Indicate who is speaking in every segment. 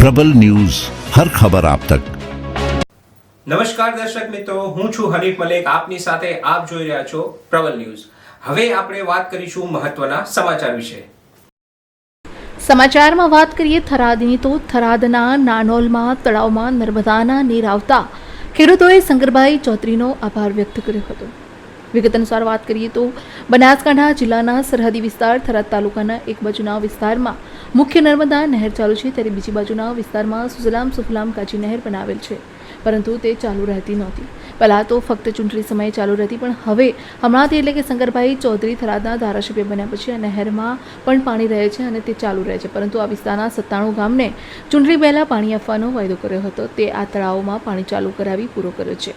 Speaker 1: પ્રબલ news હર ખબર આપ તક.
Speaker 2: નમસ્કાર દર્શક મિત્રો હું છું હરીફ મલેક. આપની સાથે આપ જોઈ રહ્યા છો પ્રબલ ન્યૂઝ. હવે આપણે વાત કરીશું મહત્વના સમાચાર વિશે.
Speaker 3: સમાચારમાં વાત કરીએ થરાદની તો થરાદના નાનોલમાં તળાવમાં નર્મદાના નીર આવતા ખેડૂતોએ શંકરભાઈ ચૌધરીનો આભાર વ્યક્ત કર્યો હતો. વિગત અનુસાર વાત કરીએ તો બનાસકાંઠા જિલ્લાના સરહદી વિસ્તાર થરાદ તાલુકાના એક બાજુના વિસ્તારમાં મુખ્ય નર્મદા નહેર ચાલુ છે ત્યારે બીજી બાજુના વિસ્તારમાં સુજલામ સુફલામ કાચી નહેર બનાવેલ છે. પરંતુ તે ચાલુ રહેતી નહોતી. પહેલાં તો ફક્ત ચૂંટણી સમયે ચાલુ રહેતી, પણ હવે હમણાંથી એટલે કે શંકરભાઈ ચૌધરી થરાદના ધારાસભ્ય બન્યા પછી આ નહેરમાં પણ પાણી રહે છે અને તે ચાલુ રહે છે. પરંતુ આ વિસ્તારના સત્તાણું ગામને ચૂંટણી પહેલાં પાણી આપવાનો વાયદો કર્યો હતો. તે આ તળાવોમાં પાણી ચાલુ કરાવી પૂરો કર્યો છે.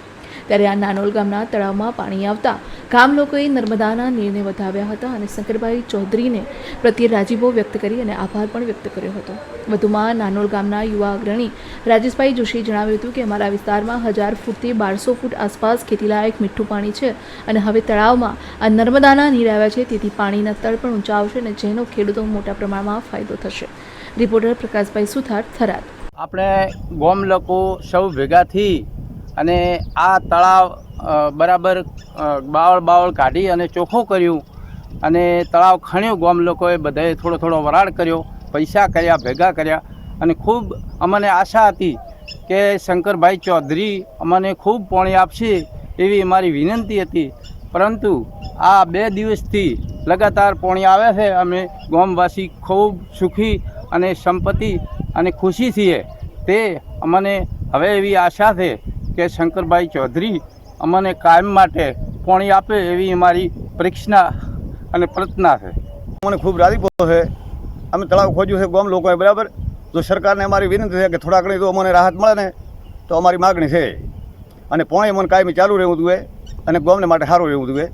Speaker 3: ત્યારે આ નાનોલ ગામના તળાવમાં પાણી આવતા ગામ લોકોએ નર્મદાના નીરને વધાવ્યા હતા અને શંકરભાઈ ચૌધરીને પ્રત્યે રાજીબો વ્યક્ત કરી અને આભાર પણ વ્યક્ત કર્યો હતો. વધુમાં નાનોલ ગામના યુવા અગ્રણી રાજેશભાઈ જોશીએ જણાવ્યું હતું કે અમારા વિસ્તારમાં હજાર ફૂટથી બારસો ફૂટ આસપાસ ખેતીલાયક મીઠું પાણી છે અને હવે તળાવમાં આ નર્મદાના નીર આવ્યા છે, તેથી પાણીના તળ પણ ઊંચા આવશે અને જેનો ખેડૂતો મોટા પ્રમાણમાં ફાયદો થશે. રિપોર્ટર પ્રકાશભાઈ સુથાર થરાદ.
Speaker 4: આપણે ગોમ લોકો સૌ ભેગા થઈ અને આ તળાવ બરાબર બાવળ બાવળ કાઢી અને ચોખ્ખું કર્યું. અને તળાવ ખણ્યું, ગોમ લોકોએ બધાએ થોડો થોડો વરાળ કર્યો, પૈસા કર્યા, ભેગા કર્યા. અને ખૂબ અમને આશા હતી કે શંકરભાઈ ચૌધરી અમને ખૂબ પોણી આપશે એવી અમારી વિનંતી હતી. પરંતુ આ બે દિવસથી લગાતાર પોણી આવે છે. અમે ગામવાસી ખૂબ સુખી અને સંપત્તિ અને ખુશી છીએ. તે અમને હવે એવી આશા છે કે શંકરભાઈ ચૌધરી અમને કાયમ માટે પોણી આપે એવી અમારી પરીક્ષા અને પ્રાર્થના છે.
Speaker 5: મને ખૂબ રાજીપો છે. અમે તળાવ ખોજ્યું છે ગામ લોકોએ, બરાબર? જો સરકારને અમારી વિનંતી છે કે થોડા ઘણી જો અમને રાહત મળે ને, તો અમારી માગણી છે. અને પોણી મને કાયમી ચાલુ રહેવું જોઈએ અને ગામને માટે સારું રહેવું જોઈએ.